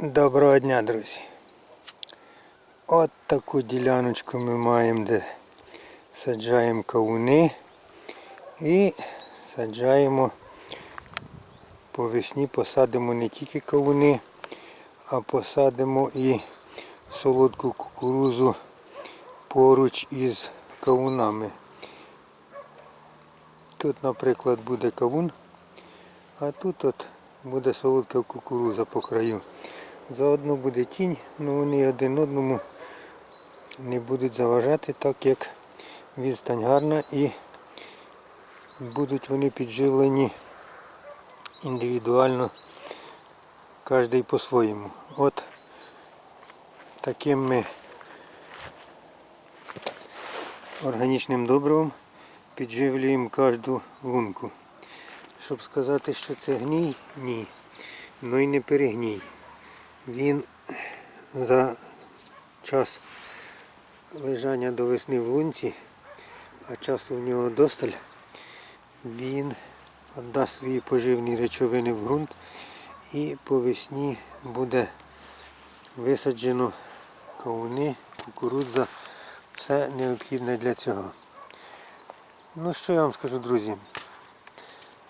Доброго дня, друзі. От таку діляночку ми маємо, де саджаємо кавуни і саджаємо по весні посадимо не тільки кавуни, а посадимо і солодку кукурузу поруч із кавунами. Тут, наприклад, буде кавун, а тут от буде солодка кукуруза по краю. Заодно буде тінь, але вони один одному не будуть заважати, так як відстань гарна і будуть вони підживлені індивідуально, кожен по-своєму. От таким ми органічним добривом підживлюємо кожну лунку. Щоб сказати, що це гній, ні. Ну і не перегній. Він за час лежання до весни в лунці, а часу в нього досталь, він віддасть свої поживні речовини в ґрунт і по весні буде висаджено кавуни, кукурудза, все необхідне для цього. Ну що я вам скажу, друзі?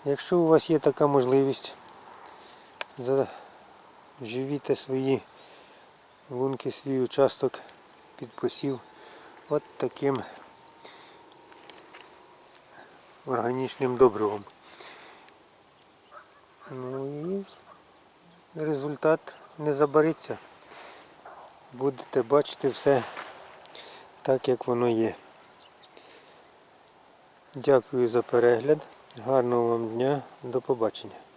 Якщо у вас є така можливість, заживіте свої лунки, свій участок під посів от таким органічним добривом. Ну і результат не забариться. Будете бачити все так, як воно є. Дякую за перегляд. Гарного вам дня. До побачення.